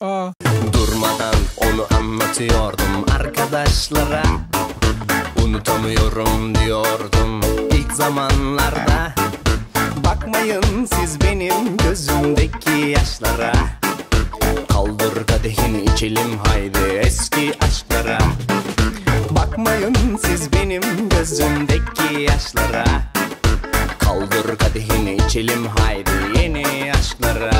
Aa. Durmadan onu anlatıyordum arkadaşlara. Unutamıyorum diyordum ilk zamanlarda. Bakmayın siz benim gözümdeki yaşlara. Kaldır kadehini içelim haydi eski aşklara. Bakmayın siz benim gözümdeki yaşlara. Kaldır kadehini içelim haydi yeni aşklara.